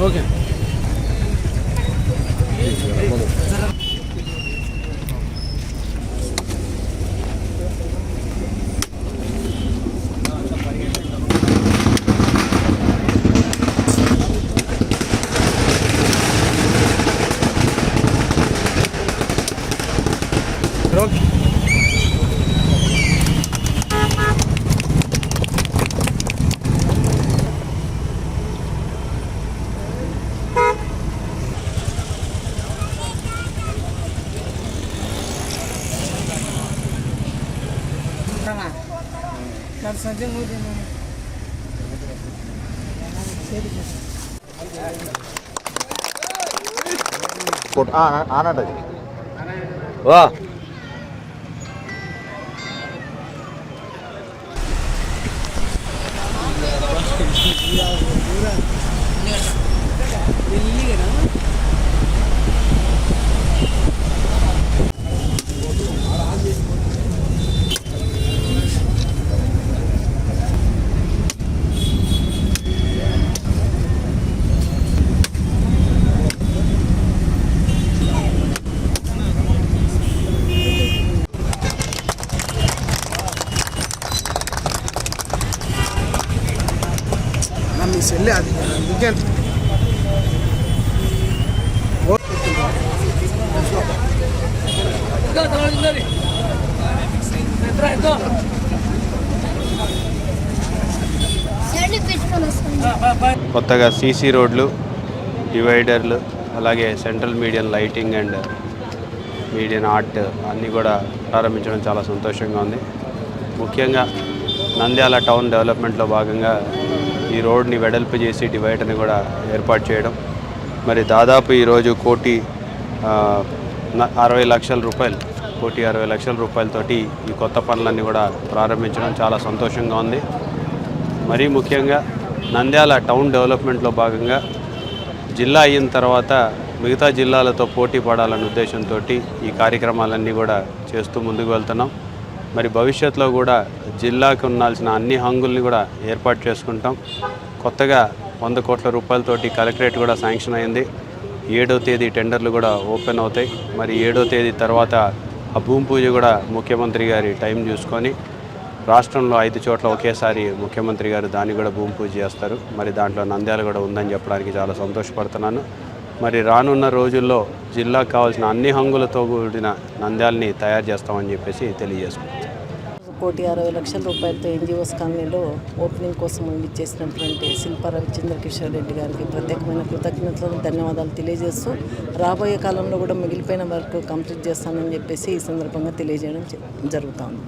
Okay Rock. ಬರ್ತಾನ ನಾನು ಸಂಜೆ ಮೂರು ಕೊಟ್ಟು ಆನಾಟ ವಾ ಎಲ್ಲಿಗೆ చెల్లి అది. వస్తుంది కొత్తగా సీసీ రోడ్లు డివైడర్లు అలాగే central median lighting and median art అన్నీ కూడా ప్రారంభించడం చాలా సంతోషంగా ఉంది. ముఖ్యంగా నంద్యాల టౌన్ డెవలప్మెంట్లో భాగంగా ఈ రోడ్ని వెడల్పు చేసి డివైడర్ని కూడా ఏర్పాటు చేయడం. మరి దాదాపు ఈరోజు కోటి న- అరవై లక్షల రూపాయలు కోటి అరవై లక్షల రూపాయలతోటి ఈ కొత్త పనులన్నీ కూడా ప్రారంభించడం చాలా సంతోషంగా ఉంది. మరీ ముఖ్యంగా నంద్యాల టౌన్ డెవలప్మెంట్లో భాగంగా జిల్లా అయిన తర్వాత మిగతా జిల్లాలతో పోటీ పడాలనే ఉద్దేశంతో ఈ కార్యక్రమాలన్నీ కూడా చేస్తూ ముందుకు వెళ్తున్నాం. మరి భవిష్యత్తులో కూడా జిల్లాకు ఉండాల్సిన అన్ని హంగుల్ని కూడా ఏర్పాటు చేసుకుంటాం. కొత్తగా వంద కోట్ల రూపాయలతోటి కలెక్టరేట్ కూడా శాంక్షన్ అయింది. ఏడో తేదీ టెండర్లు కూడా ఓపెన్ అవుతాయి. మరి ఏడో తేదీ తర్వాత ఆ భూమి పూజ కూడా ముఖ్యమంత్రి గారి టైం చూసుకొని రాష్ట్రంలో ఐదు చోట్ల ఒకేసారి ముఖ్యమంత్రి గారు దాన్ని కూడా భూమి పూజ చేస్తారు. మరి దాంట్లో నంద్యాల కూడా ఉందని చెప్పడానికి చాలా సంతోషపడుతున్నాను. మరి రానున్న రోజుల్లో జిల్లాకు కావాల్సిన అన్ని హంగులతో కూడిన నంద్యాలని తయారు చేస్తామని చెప్పేసి తెలియజేసుకుంటాం కోటి అరవై లక్షల రూపాయలతో ఎన్జిఓస్ కాలనీలో ఓపెనింగ్ కోసం ఇచ్చేసినటువంటి శిల్ప రవిచంద్ర కిషోర్ రెడ్డి గారికి ప్రత్యేకమైన కృతజ్ఞతలు ధన్యవాదాలు తెలియజేస్తూ రాబోయే కాలంలో కూడా మిగిలిపోయిన వర్క్ కంప్లీట్ చేస్తానని చెప్పేసి ఈ సందర్భంగా తెలియజేయడం జరుగుతుంది.